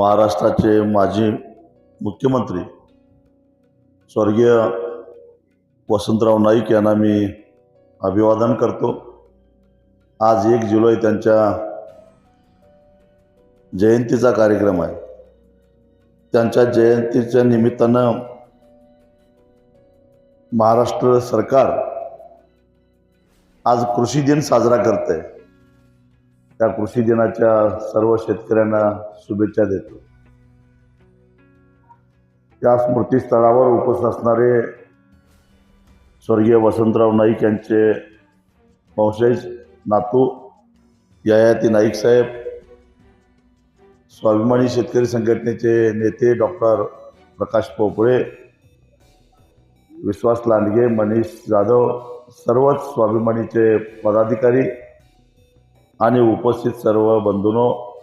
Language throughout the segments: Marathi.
महाराष्ट्राचे माजी मुख्यमंत्री स्वर्गीय वसंतराव नाईक यांना मी अभिवादन करतो. आज एक जुलै त्यांच्या जयंतीचा कार्यक्रम आहे. त्यांच्या जयंतीच्या निमित्तानं महाराष्ट्र सरकार आज कृषी दिन साजरा करत आहे त्या कृषी दिनाच्या सर्व शेतकऱ्यांना शुभेच्छा देतो. त्या स्मृतीस्थळावर उपस्थित असणारे स्वर्गीय वसंतराव नाईक यांचे वंशज नातू ययाती नाईक साहेब स्वाभिमानी शेतकरी संघटनेचे नेते डॉक्टर प्रकाश पोपळे विश्वास लांडगे मनीष जाधव सर्वच स्वाभिमानीचे पदाधिकारी आणि उपस्थित सर्व बंधूनो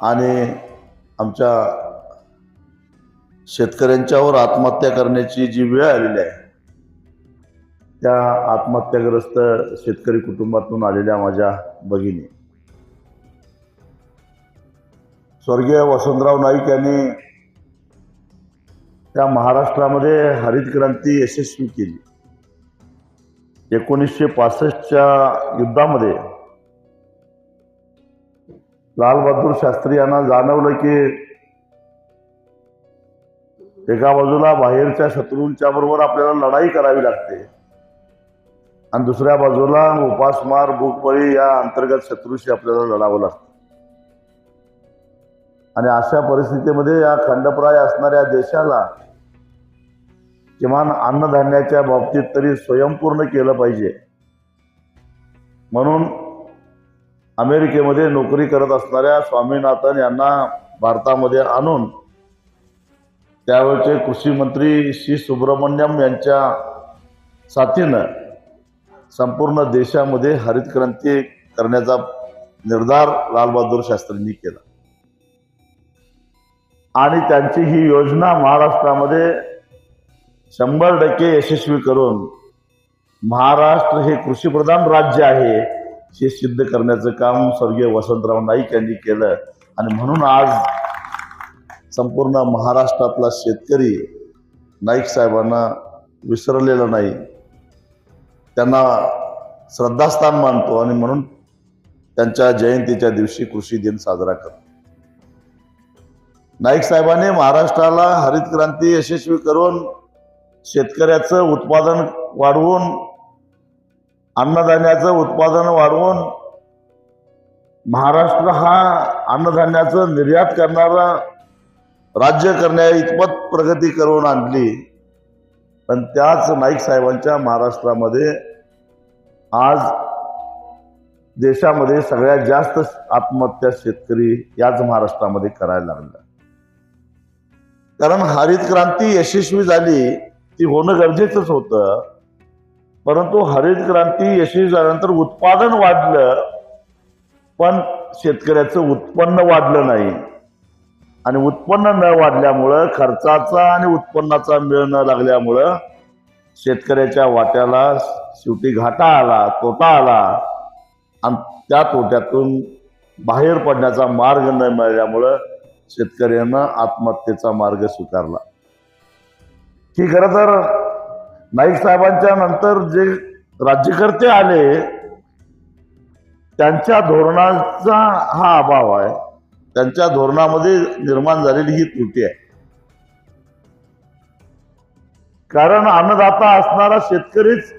आणि आमच्या शेतकऱ्यांच्यावर आत्महत्या करण्याची जी वेळ आलेली आहे त्या आत्महत्याग्रस्त शेतकरी कुटुंबातून आलेल्या माझ्या भगिनी. स्वर्गीय वसंतराव नाईक यांनी त्या महाराष्ट्रामध्ये हरित क्रांती यशस्वी केली. एकोणीसशे पासष्टच्या युद्धामध्ये लालबहादूर शास्त्री यांना जाणवलं की एका बाजूला बाहेरच्या शत्रूंच्या बरोबर आपल्याला लढाई करावी लागते. आणि दुसऱ्या बाजूला उपासमार भूकबळी या अंतर्गत शत्रूशी आपल्याला लढावं लागतं. आणि अशा परिस्थितीमध्ये या खंडप्राय असणाऱ्या देशाला किमान अन्नधान्याच्या बाबतीत तरी स्वयंपूर्ण केलं पाहिजे. म्हणून अमेरिकेमध्ये नोकरी करत असणाऱ्या स्वामीनाथन यांना भारतामध्ये आणून त्यावेळचे कृषी मंत्री श्री सुब्रमण्यम यांच्या साथीनं संपूर्ण देशामध्ये हरित क्रांती करण्याचा निर्धार लालबहादूर शास्त्रींनी केला. आणि त्यांची ही योजना महाराष्ट्रामध्ये शंभर टक्के यशस्वी करून महाराष्ट्र हे कृषीप्रधान राज्य आहे. हे सिद्ध करण्याचं काम स्वर्गीय वसंतराव नाईक यांनी केलं. आणि म्हणून आज संपूर्ण महाराष्ट्रातला शेतकरी नाईक साहेबांना विसरलेला नाही. त्यांना श्रद्धास्थान मानतो आणि म्हणून त्यांच्या जयंतीच्या दिवशी कृषी दिन साजरा करतो. नाईक साहेबांनी महाराष्ट्राला हरित क्रांती यशस्वी करून शेतकऱ्याचं उत्पादन वाढवून अन्नधान्याचं उत्पादन वाढवून महाराष्ट्र हा अन्नधान्याचं निर्यात करणारा राज्य करण्या इतपत प्रगती करून आणली. पण त्याच नाईक साहेबांच्या महाराष्ट्रामध्ये आज देशामध्ये सगळ्यात जास्त आत्महत्या शेतकरी याच महाराष्ट्रामध्ये करायला लागला. कारण हरित क्रांती यशस्वी झाली ती होणं गरजेचंच होतं. परंतु हरित क्रांती यशस्वी झाल्यानंतर उत्पादन वाढलं पण शेतकऱ्याचं उत्पन्न वाढलं नाही. आणि उत्पन्न न वाढल्यामुळं खर्चाचा आणि उत्पन्नाचा मेळ न लागल्यामुळं शेतकऱ्याच्या वाट्याला शेवटी घाटा आला तोटा आला. आणि त्या तोट्यातून बाहेर पडण्याचा मार्ग न मिळाल्यामुळं शेतकऱ्यांना आत्महत्येचा मार्ग स्वीकारला. ही खरं तर नाईक साहेबांच्या नंतर जे राज्यकर्ते आले त्यांच्या धोरणाचा हा अभाव आहे. त्यांच्या धोरणामध्ये निर्माण झालेली ही त्रुटी आहे. कारण अन्नदाता असणारा शेतकरीच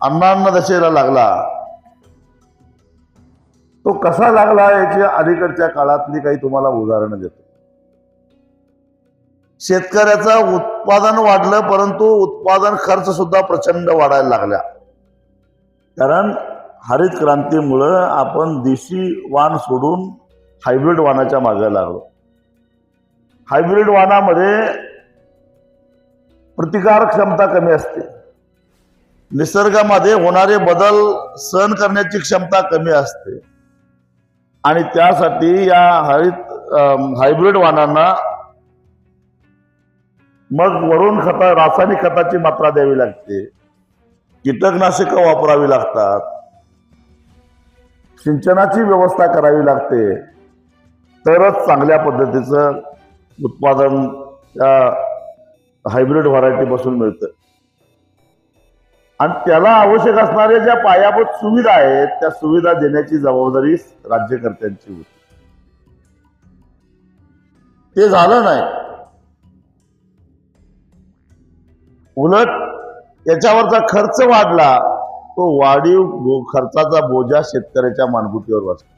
अन्नान्न दशेला लागला. तो कसा लागला याची अलीकडच्या काळातली काही तुम्हाला उदाहरणं देतो. शेतकऱ्याचं उत्पादन वाढलं परंतु उत्पादन खर्च सुद्धा प्रचंड वाढायला लागला. कारण हरित क्रांतीमुळं आपण देशी वाण सोडून हायब्रिड वाणाच्या मागे लागलो. हायब्रिड वाणामध्ये प्रतिकार क्षमता कमी असते. निसर्गामध्ये होणारे बदल सहन करण्याची क्षमता कमी असते. आणि त्यासाठी या हरित हायब्रिड वाणांना मग वरून खता रासायनिक खताची मात्रा द्यावी लागते. कीटकनाशकं वापरावी लागतात. सिंचनाची व्यवस्था करावी लागते. तरच चांगल्या पद्धतीचं उत्पादन त्या हायब्रिड व्हरायटीपासून मिळतं. आणि त्याला आवश्यक असणाऱ्या ज्या पायाभूत सुविधा आहेत त्या सुविधा देण्याची जबाबदारी राज्यकर्त्यांची होती. ते झालं नाही. उलट याच्यावरचा खर्च वाढला तो वाढीव खर्चाचा बोजा शेतकऱ्याच्या मानगुटीवर बसला.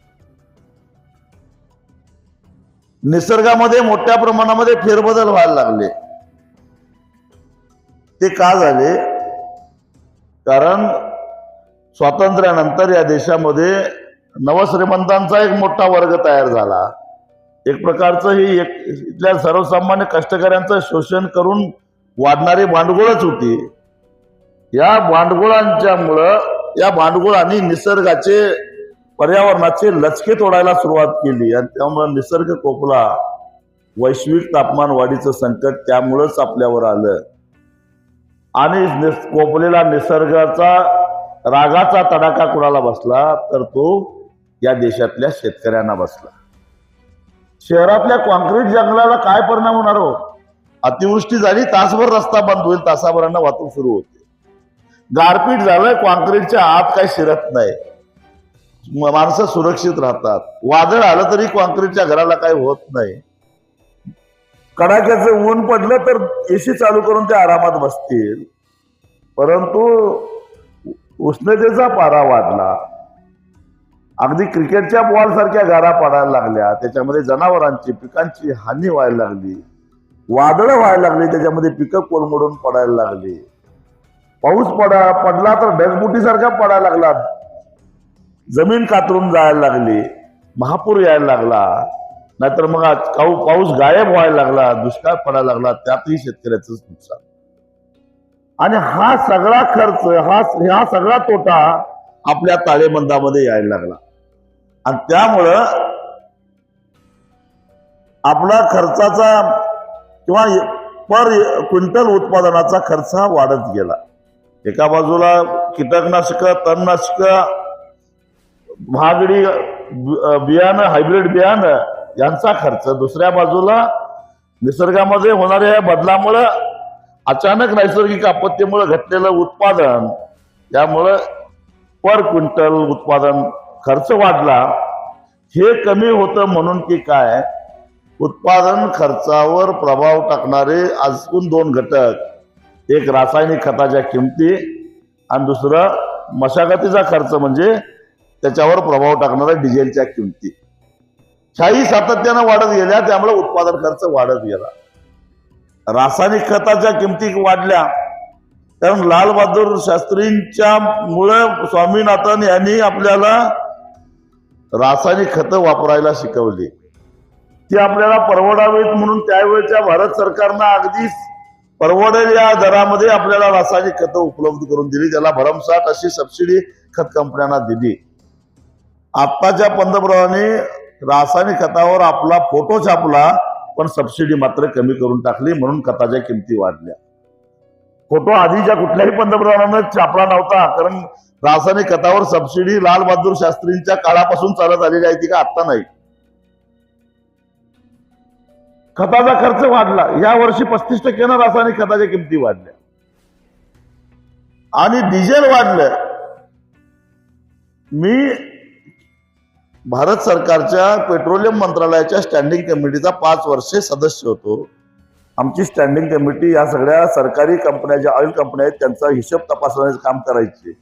निसर्गामध्ये मोठ्या प्रमाणामध्ये फेरबदल व्हायला लागले. ते का झाले? कारण स्वातंत्र्यानंतर या देशामध्ये नवश्रीमंतांचा एक मोठा वर्ग तयार झाला. एक प्रकारचं ही एक इथल्या सर्वसामान्य कष्टकऱ्यांचं शोषण करून वाढणारी भांडगोळच होती. या भांडगोळांच्यामुळं या भांडगोळांनी निसर्गाचे पर्यावरणाचे लचके तोडायला सुरुवात केली आणि त्यामुळं निसर्ग कोपला. वैश्विक तापमान वाढीचं संकट त्यामुळंच आपल्यावर आलं. आणि निस- कोपलेला निसर्गाचा रागाचा तडाखा कुणाला बसला तर तो या देशातल्या शेतकऱ्यांना बसला. शहरातल्या कॉन्क्रीट जंगलाला काय परिणाम होणार हो? अतिवृष्टी झाली तासभर रस्ता बंद होईल तासाभरांना वाहतूक सुरू होते. गारपीट झालंय कॉन्क्रीटच्या आत काही शिरत नाही. माणसं सुरक्षित राहतात. वादळ आलं तरी कॉन्क्रीटच्या घराला काही होत नाही. कडाक्याचं ऊन पडलं तर एसी चालू करून ते आरामात बसतील. परंतु उष्णतेचा पारा वाढला. अगदी क्रिकेटच्या बॉल सारख्या गारा पडायला लागल्या. त्याच्यामध्ये जनावरांची पिकांची हानी व्हायला लागली. वादळं व्हायला लागली त्याच्यामध्ये पिकं कोलमडून पडायला लागली. पाऊस पडा पडला तर ढगबुटीसारखा पडायला लागला. जमीन कातरून जायला लागली महापूर यायला लागला. नाहीतर मग आज काऊ पाऊस गायब व्हायला लागला दुष्काळ पडायला लागला त्यातही शेतकऱ्याचंच नुकसान. आणि हा सगळा खर्च हा हा सगळा तोटा आपल्या ताळेबंदामध्ये यायला लागला. आणि त्यामुळं आपला खर्चाचा किंवा पर क्विंटल उत्पादनाचा खर्च हा वाढत गेला. एका बाजूला कीटकनाशक तणनाशक महागडी बियाणं हायब्रिड बियाणं यांचा खर्च. दुसऱ्या बाजूला निसर्गामध्ये होणाऱ्या या बदलामुळं अचानक नैसर्गिक आपत्तीमुळे घटलेलं उत्पादन यामुळं पर क्विंटल उत्पादन खर्च वाढला. हे कमी होतं म्हणून की काय? उत्पादन खर्चावर प्रभाव टाकणारे अजून दोन घटक. एक रासायनिक खताच्या किमती आणि दुसरं मशागतीचा खर्च म्हणजे त्याच्यावर प्रभाव टाकणाऱ्या डिझेलच्या किमती. ह्याही सातत्यानं वाढत गेल्या त्यामुळे उत्पादन खर्च वाढत गेला. रासायनिक खताच्या किमती वाढल्या कारण लाल बहादूर शास्त्रींच्या मुळे स्वामीनाथन यांनी आपल्याला रासायनिक खतं वापरायला शिकवली. ती आपल्याला परवडावीत म्हणून त्यावेळेच्या भारत सरकारनं अगदी परवडेल या दरामध्ये आपल्याला रासायनिक खतं उपलब्ध करून दिली. त्याला भरमसाठ अशी सबसिडी खत कंपन्यांना दिली. आत्ताच्या पंतप्रधानांनी रासायनिक खतावर आपला फोटो छापला पण सबसिडी मात्र कमी करून टाकली म्हणून खताच्या किमती वाढल्या. फोटो आधीच्या कुठल्याही पंतप्रधानानं छापला नव्हता कारण रासायनिक खतावर सबसिडी लाल बहादूर शास्त्रींच्या काळापासून चालत आलेली आहे ती का आत्ता नाही. खताचा खर्च वाढला. या वर्षी पस्तीस टक्क्यानं रासायनिक खताच्या किमती वाढल्या. आणि डिझेल वाढलं. मी भारत सरकारच्या पेट्रोलियम मंत्रालयाच्या स्टँडिंग कमिटीचा पाच वर्षे सदस्य होतो. आमची स्टँडिंग कमिटी या सगळ्या सरकारी कंपन्या ज्या ऑइल कंपन्या आहेत त्यांचा हिशोब तपासण्याचं काम करायचे.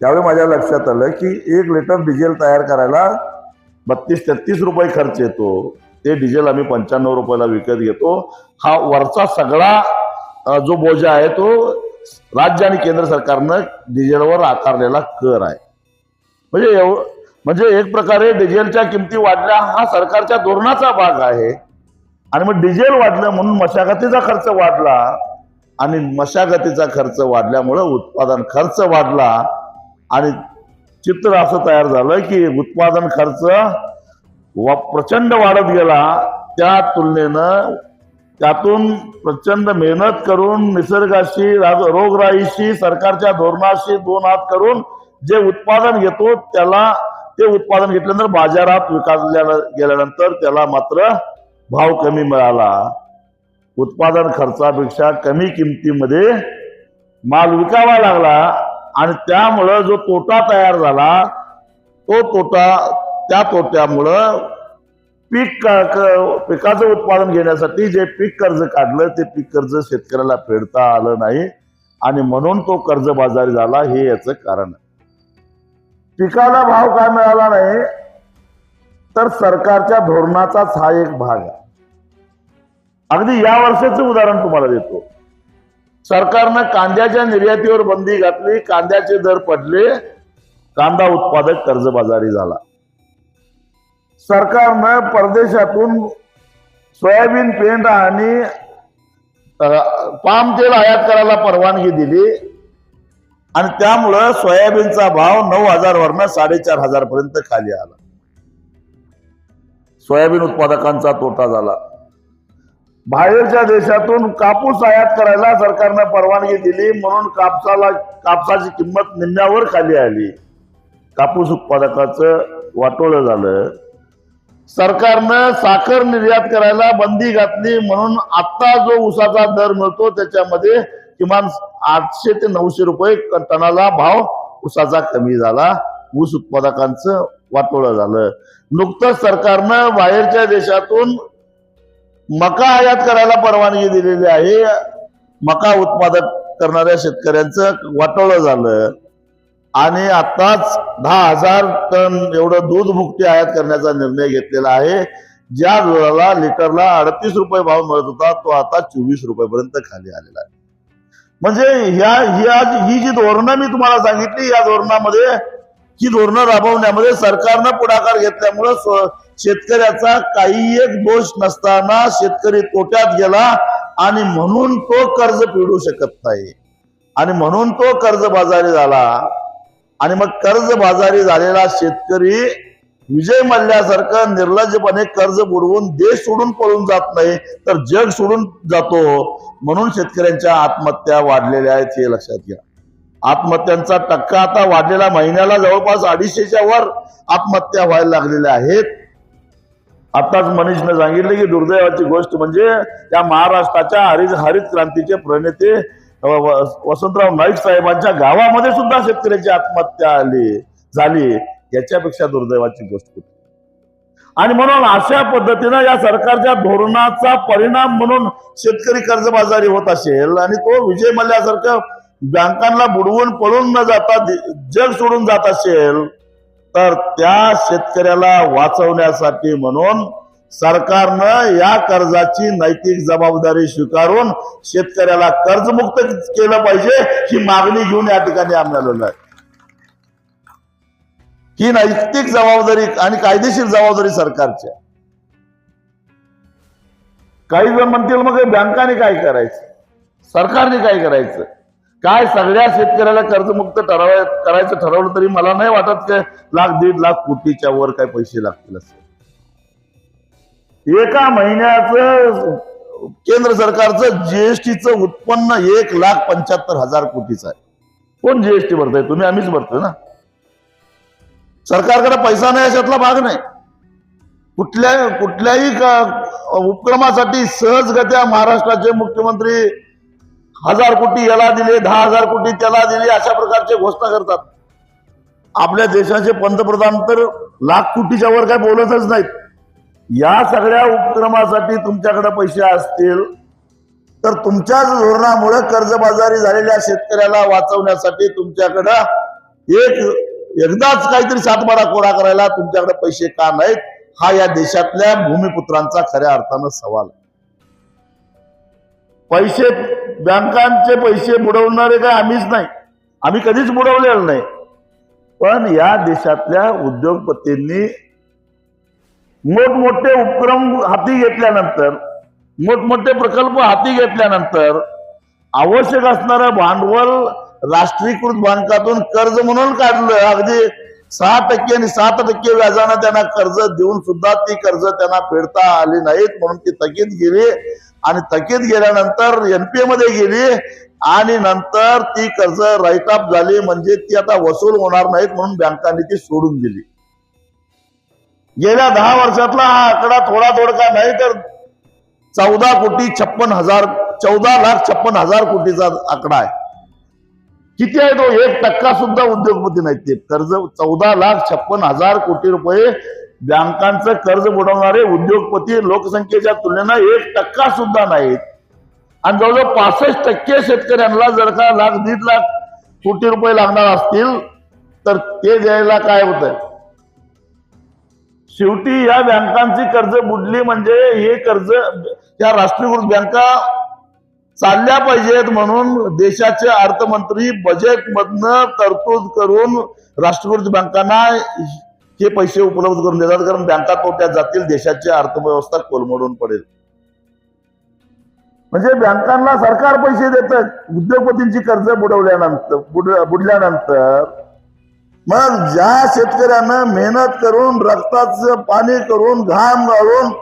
त्यावेळी माझ्या लक्षात आलं की एक लिटर डिझेल तयार करायला बत्तीस तेहतीस रुपये खर्च येतो. ते डिझेल आम्ही पंच्याण्णव रुपयाला विकत घेतो. हा वरचा सगळा जो बोजा आहे तो राज्य आणि केंद्र सरकारनं डिझेलवर आकारलेला कर आहे. म्हणजे एव म्हणजे एक प्रकारे डिझेलच्या किमती वाढल्या हा सरकारच्या धोरणाचा भाग आहे. आणि मग डिझेल वाढलं म्हणून मशागतीचा खर्च वाढला आणि मशागतीचा खर्च वाढल्यामुळं उत्पादन खर्च वाढला आणि चित्र असं तयार झालं की उत्पादन खर्च वा प्रचंड वाढत गेला. त्या तुलनेनं त्यातून प्रचंड मेहनत करून निसर्गाशी रोगराईशी सरकारच्या धोरणाशी दोन हात करून जे उत्पादन घेतो त्याला ते उत्पादन घेतल्यानंतर बाजारात विकासल्या गेल्यानंतर त्याला मात्र भाव कमी मिळाला. उत्पादन खर्चापेक्षा कमी किमतीमध्ये माल विकावा लागला आणि त्यामुळं जो तोटा तयार झाला तो तोटा त्या तोट्यामुळं पीक पिकाचं उत्पादन घेण्यासाठी जे पीक कर्ज काढलं ते पीक कर्ज शेतकऱ्याला फेडता आलं नाही. आणि म्हणून तो कर्जबाजारी झाला हे याचं कारण आहे. पिकाला भाव काय मिळाला नाही तर सरकारच्या धोरणाचाच हा एक भाग आहे. अगदी या वर्षाचं उदाहरण तुम्हाला देतो. सरकारनं कांद्याच्या निर्यातीवर बंदी घातली कांद्याचे दर पडले कांदा उत्पादक कर्जबाजारी झाला. सरकारनं परदेशातून सोयाबीन पेंडा आणि पाम तेल आयात करायला परवानगी दिली. आणि त्यामुळं सोयाबीनचा भाव नऊ हजार वरनं साडेचार हजार पर्यंत खाली आला. सोयाबीन उत्पादकांचा तोटा झाला. बाहेरच्या देशातून कापूस आयात करायला सरकारनं परवानगी दिली म्हणून कापसाला कापसाची किंमत निम्म्यावर खाली आली. कापूस उत्पादकाचं वाटोळं झालं. सरकारनं साखर निर्यात करायला बंदी घातली म्हणून आता जो ऊसाचा दर मिळतो त्याच्यामध्ये किमान आठशे ते नऊशे रुपये टनाला भाव ऊसाचा कमी झाला. ऊस उत्पादकांचं वाटोळं झालं. नुकतंच सरकारनं बाहेरच्या देशातून मका आयात करायला परवानगी दिलेली आहे. मका उत्पादक करणाऱ्या शेतकऱ्यांचं वाटोळं झालं. आणि आताच दहा हजार टन एवढं दूध मुक्ती आयात करण्याचा निर्णय घेतलेला आहे. ज्या दुधाला लिटरला अडतीस रुपये भाव मिळत होता तो आता चोवीस रुपयेपर्यंत खाली आलेला आहे. म्हणजे ह्या ह्या ही जी धोरणं मी तुम्हाला सांगितली या धोरणामध्ये ही धोरणं राबवण्यामध्ये सरकारनं पुढाकार घेतल्यामुळं शेतकऱ्याचा काही एक दोष नसताना शेतकरी तोट्यात गेला आणि म्हणून तो कर्ज फेडू शकत नाही. आणि म्हणून तो कर्जबाजारी झाला. आणि मग कर्जबाजारी झालेला शेतकरी विजय मल्ल्यासारखं निर्लज्जपणे कर्ज बुडवून देश सोडून पळून जात नाही तर जग सोडून जातो. म्हणून शेतकऱ्यांच्या आत्महत्या वाढलेल्या आहेत हे लक्षात घ्या. आत्महत्यांचा टक्का आता वाढलेला महिन्याला जवळपास अडीचशेच्या वर आत्महत्या व्हायला लागलेल्या आहेत. आताच मनीषनं सांगितलं की दुर्दैवाची गोष्ट म्हणजे त्या महाराष्ट्राच्या हरित हरित क्रांतीचे प्रणेते वसंतराव नाईक साहेबांच्या गावामध्ये सुद्धा शेतकऱ्याची आत्महत्या आली झाली याच्यापेक्षा दुर्दैवाची गोष्ट होती आणि म्हणून अशा पद्धतीनं या सरकारच्या धोरणाचा परिणाम म्हणून शेतकरी कर्जबाजारी होत असेल आणि तो विजय मल्ल्यासारखं बँकांना बुडवून पळून न जाता जग सोडून जात असेल तर त्या शेतकऱ्याला वाचवण्यासाठी म्हणून सरकारनं या कर्जाची नैतिक जबाबदारी स्वीकारून शेतकऱ्याला कर्जमुक्त केलं पाहिजे ही मागणी घेऊन या ठिकाणी आम्ही आहे ही नैतिक जबाबदारी आणि कायदेशीर जबाबदारी सरकारची आहे. काही जण म्हणतील मग बँकाने काय करायचं? सरकारने काय करायचं? काय सगळ्या शेतकऱ्याला कर्जमुक्त ठरवाय करायचं ठरवलं तरी मला नाही वाटत की लाख दीड लाख कोटीच्या वर काय पैसे लागतील असं. एका महिन्याचं केंद्र सरकारचं जीएसटीचं उत्पन्न एक लाख पंच्याहत्तर हजार कोटीचं आहे. कोण जीएसटी भरताय? तुम्ही आम्हीच भरतोय ना? सरकारकडे पैसा नाही अशातला भाग नाही. कुठल्या कुठल्याही क- उपक्रमासाठी सहजगत्या महाराष्ट्राचे मुख्यमंत्री हजार कोटी याला दिले दहा हजार कोटी त्याला दिले अशा प्रकारचे घोषणा करतात. आपल्या देशाचे पंतप्रधान तर लाख कोटीच्या वर काय बोलतच नाहीत. या सगळ्या उपक्रमासाठी तुमच्याकडे पैसे असतील तर तुमच्याच धोरणामुळे कर्जबाजारी झालेल्या शेतकऱ्याला वाचवण्यासाठी तुमच्याकडं एक एकदाच काहीतरी सातबारा कोरा करायला तुमच्याकडे पैसे का नाहीत हा या देशातल्या भूमिपुत्रांचा खऱ्या अर्थानं सवाल आहे. पैसे बँकांचे पैसे बुडवणारे काय आम्हीच नाही आम्ही कधीच बुडवलेलं नाही पण या देशातल्या उद्योगपतींनी मोठमोठे उपक्रम हाती घेतल्यानंतर मोठमोठे प्रकल्प हाती घेतल्यानंतर आवश्यक असणारं भांडवल राष्ट्रीयकृत बँकातून कर्ज म्हणून काढलं. अगदी सहा टक्के आणि सात टक्के व्याजानं त्यांना कर्ज देऊन सुद्धा ती कर्ज त्यांना फेडता आली नाहीत म्हणून ती थकीत गेली. आणि थकीत गेल्यानंतर एनपीए मध्ये गेली आणि नंतर ती कर्ज राईट ऑफ झाली. म्हणजे ती आता वसूल होणार नाहीत म्हणून बँकांनी ती सोडून दिली. गेल्या दहा वर्षातला हा आकडा थोडा थोडका नाही तर चौदा कोटी छप्पन हजार चौदा लाख छप्पन हजार कोटीचा आकडा आहे. किती आहे तो? एक टक्का सुद्धा उद्योगपती नाहीत ते. कर्ज चौदा लाख छप्पन हजार कोटी रुपये बँकांचं कर्ज बुडवणारे उद्योगपती लोकसंख्येच्या तुलनेनं एक टक्का सुद्धा नाहीत. आणि जवळजवळ पासष्ट टक्के शेतकऱ्यांना जर का लाख दीड लाख कोटी रुपये लागणार असतील तर ते द्यायला काय होत शेवटी या बँकांची कर्ज बुडली म्हणजे हे कर्ज या राष्ट्रीयकृत बँका चालल्या पाहिजेत म्हणून देशाचे अर्थमंत्री बजेट मधनं तरतूद करून राष्ट्रीयकृत बँकांना हे पैसे उपलब्ध करून देतात कारण बँका तोट्यात जातील देशाची अर्थव्यवस्था कोलमडून पडेल. म्हणजे बँकांना सरकार पैसे देतात उद्योगपतींची कर्ज बुडवल्यानंतर बुड बुडल्यानंतर मग ज्या शेतकऱ्यानं मेहनत करून रक्ताचं पाणी करून घाम गाळून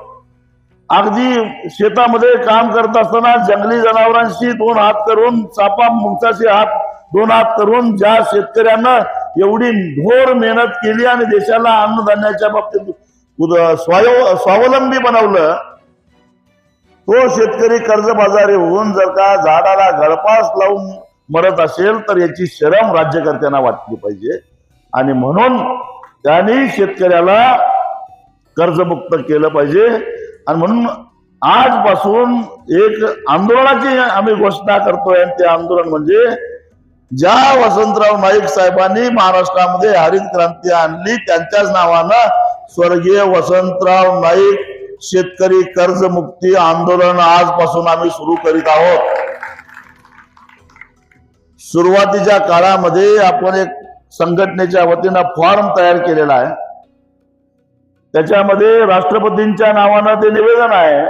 अगदी शेतामध्ये काम करत असताना जंगली जनावरांशी दोन हात करून चापा मुंगसाशी हात दोन हात करून ज्या शेतकऱ्यांना एवढी ढोर मेहनत केली आणि देशाला अन्नधान्याच्या बाबतीत उद- स्वाय- स्वावलंबी बनवलं तो शेतकरी कर्जबाजारी होऊन जर का झाडाला गळपास लावून मरत असेल तर याची शरम राज्यकर्त्यांना वाटली पाहिजे. आणि म्हणून त्यांनी शेतकऱ्याला कर्जमुक्त केलं पाहिजे. आणि म्हणून आजपासून एक आंदोलनाची आम्ही घोषणा करतोय. आणि ते आंदोलन म्हणजे ज्या वसंतराव नाईक साहेबांनी महाराष्ट्रामध्ये हरित क्रांती आणली त्यांच्याच नावानं स्वर्गीय वसंतराव नाईक शेतकरी कर्जमुक्ती आंदोलन आजपासून आम्ही सुरू करीत आहोत. सुरुवातीच्या काळामध्ये आपण एक संघटनेच्या वतीनं फॉर्म तयार केलेला आहे. त्याच्यामध्ये राष्ट्रपतींच्या नावानं ते निवेदन आहे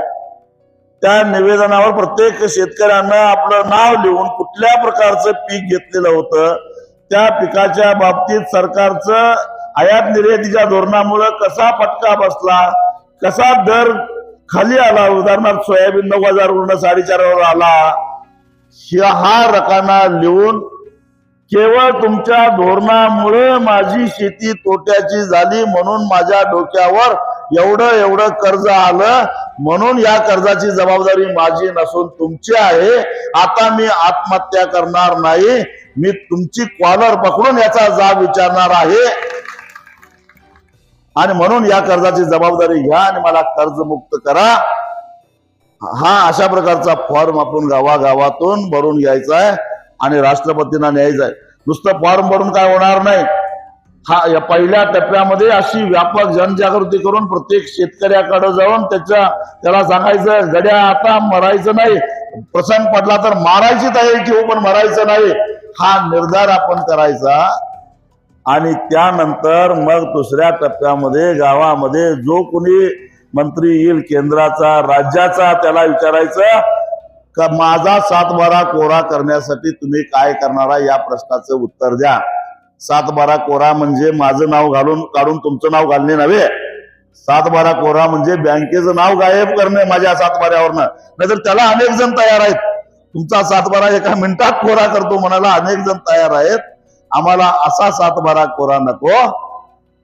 त्या निवेदनावर प्रत्येक शेतकऱ्यानं आपलं नाव लिहून कुठल्या प्रकारचं पीक घेतलेलं होतं त्या पिकाच्या बाबतीत सरकारचं आयात निर्यातीच्या धोरणामुळे कसा फटका बसला कसा दर खाली आला उदाहरणार्थ सोयाबीन नऊ हजार साडेचार साडेचारवर आला हा रकाना लिहून केवळ तुमच्या धोरणामुळे माझी शेती तोट्याची झाली म्हणून माझ्या डोक्यावर एवढं एवढं कर्ज आलं म्हणून या कर्जाची जबाबदारी माझी नसून तुमची आहे. आता मी आत्महत्या करणार नाही. मी तुमची कॉलर पकडून याचा जाब विचारणार आहे. आणि म्हणून या कर्जाची जबाबदारी घ्या आणि मला कर्जमुक्त करा. हा अशा प्रकारचा फॉर्म आपण गावागावातून भरून घ्यायचा आहे. आणि राष्ट्रपतींना न्यायचा आहे. नुसतं फॉर्म भरून काय होणार नाही. हा या पहिल्या टप्प्यामध्ये अशी व्यापक जनजागृती करून प्रत्येक शेतकऱ्याकडे जाऊन त्याच्या त्याला सांगायचं गड्या आता मरायचं नाही. प्रसंग पडला तर मारायची तयारी ठेवू पण मरायचं नाही. हा निर्धार आपण करायचा. आणि त्यानंतर मग दुसऱ्या टप्प्यामध्ये गावामध्ये जो कोणी मंत्री येईल केंद्राचा राज्याचा त्याला विचारायचं का माझा सातबारा कोरा करण्यासाठी तुम्ही काय करणारा या प्रश्नाचं उत्तर द्या. सातबारा कोरा म्हणजे माझं नाव घालून काढून तुमचं नाव घालणे नव्हे. सातबारा कोरा म्हणजे बँकेचं नाव गायब करणे माझ्या सातबाऱ्यावरनं. नाहीतर त्याला अनेक जण तयार आहेत. तुमचा सातबारा एका मिनिटात कोरा करतो म्हणायला अनेक जण तयार आहेत. आम्हाला असा सातबारा कोरा नको.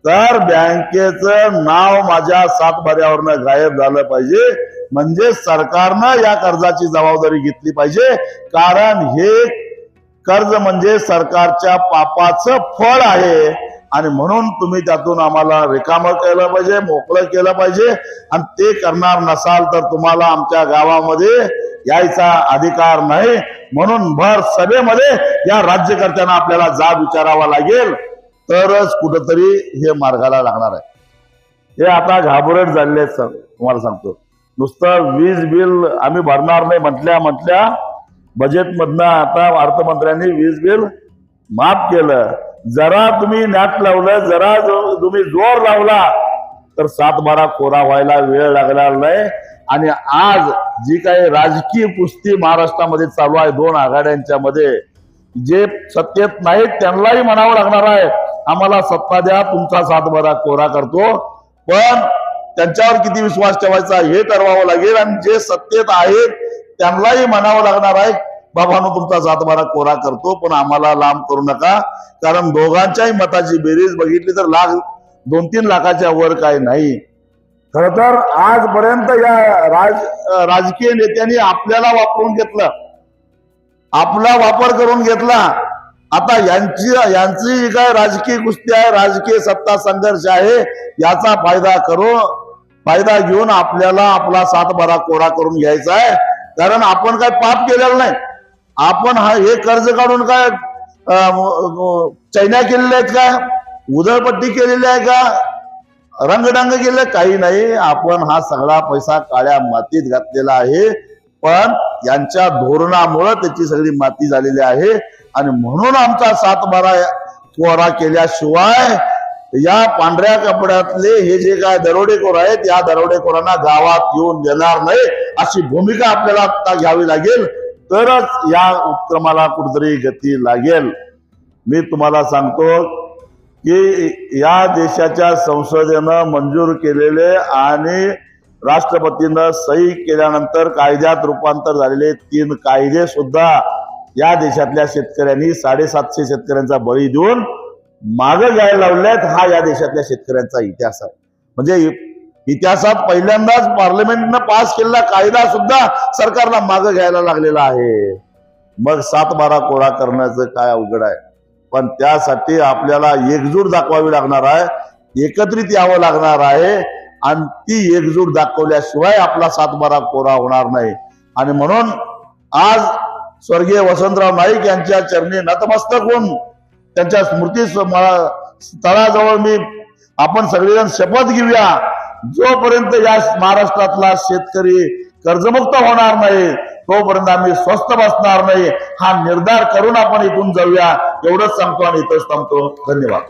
तर बँकेचं नाव माझ्या सातबाऱ्यावरनं गायब झालं पाहिजे. म्हणजे सरकारनं या कर्जाची जबाबदारी घेतली पाहिजे. कारण हे कर्ज म्हणजे सरकारच्या पापाचं फळ आहे. आणि म्हणून तुम्ही त्यातून आम्हाला रिकामं केलं पाहिजे मोकळं केलं पाहिजे. आणि ते करणार नसाल तर तुम्हाला आमच्या गावामध्ये यायचा अधिकार नाही. म्हणून भर सभेमध्ये या राज्यकर्त्यांना आपल्याला जाब विचारावा लागेल. तरच कुठंतरी हे मार्गाला लागणार आहे. हे आता घाबरट झालेले सर तुम्हाला सांगतो. नुसतं वीज बिल आम्ही भरणार नाही म्हटल्या म्हटल्या बजेट मधनं आता अर्थमंत्र्यांनी वीज बिल माफ केलं. जरा तुम्ही नॅट लावलं जरा तुम्ही जोर लावला तर सातबारा कोरा व्हायला वेळ लागणार नाही. आणि आज जी काही राजकीय कुस्ती महाराष्ट्रामध्ये चालू आहे दोन आघाड्यांच्या मध्ये जे सत्तेत नाहीत त्यांनाही म्हणावं लागणार आहे आम्हाला सत्ता द्या तुमचा सातबारा कोरा करतो. पण त्यांच्यावर किती विश्वास ठेवायचा हे ठरवावं लागेल. आणि जे सत्तेत आहेत त्यांनाही म्हणावं लागणार आहे बाबानो तुमचा सातबारा कोरा करतो पण आम्हाला लांब करू नका. कारण दोघांच्याही मताची बेरीज बघितली तर लाख दोन तीन लाखाच्या वर काय नाही. खर तर आजपर्यंत या राज राजकीय नेत्यांनी आपल्याला वापरून घेतलं. आपला वापर करून घेतला. आता यांची यांची जी काय राजकीय कुस्ती आहे राजकीय सत्ता संघर्ष आहे याचा फायदा करू फायदा घेऊन आपल्याला आपला सातबारा कोरा करून घ्यायचा आहे. कारण आपण काय पाप केलेलं नाही. आपण हा हे कर्ज काढून काय चैन्या केलेल्या आहेत का? उधळपट्टी केलेली आहे का? रंगडंग केले काही नाही. आपण हा सगळा पैसा काळ्या मातीत घातलेला आहे. पण यांच्या धोरणामुळं त्याची सगळी माती झालेली आहे. आणि म्हणून आमचा सातबारा कोरा केल्याशिवाय या पांढऱ्या कपड्यातले हे जे काय दरोडेखोर आहेत या दरोडेखोरांना गावात येऊन देणार नाही अशी भूमिका आपल्याला आता घ्यावी लागेल. तरच या उपक्रमाला कुठेतरी गती लागेल. मी तुम्हाला सांगतो की या देशाच्या संसदेनं मंजूर केलेले आणि राष्ट्रपतीनं सही केल्यानंतर कायद्यात रूपांतर झालेले तीन कायदे सुद्धा या देशातल्या शेतकऱ्यांनी साडेसातशे शेतकऱ्यांचा बळी देऊन मागं घ्यायला लावल्यात हा या देशातल्या शेतकऱ्यांचा इतिहास आहे. म्हणजे इतिहासात पहिल्यांदाच पार्लमेंटनं पास केलेला कायदा सुद्धा सरकारला मागं घ्यायला लागलेला आहे. मग सात बारा कोरा करण्याचं काय अवघड आहे? पण त्यासाठी आपल्याला एकजूट दाखवावी लागणार आहे एकत्रित यावं लागणार आहे आणि ती एकजूट दाखवल्याशिवाय आपला सातबारा कोरा होणार नाही. आणि म्हणून आज स्वर्गीय वसंतराव नाईक यांच्या चरणी नतमस्तक होऊन त्यांच्या स्मृती स्थळाजवळ मी आपण सगळेजण शपथ घेऊया. जोपर्यंत या महाराष्ट्रातला शेतकरी कर्जमुक्त होणार नाही तोपर्यंत आम्ही स्वस्त बसणार नाही. हा निर्धार करून आपण इथून जाऊया. एवढंच सांगतो आणि इथंच थांबतो. धन्यवाद.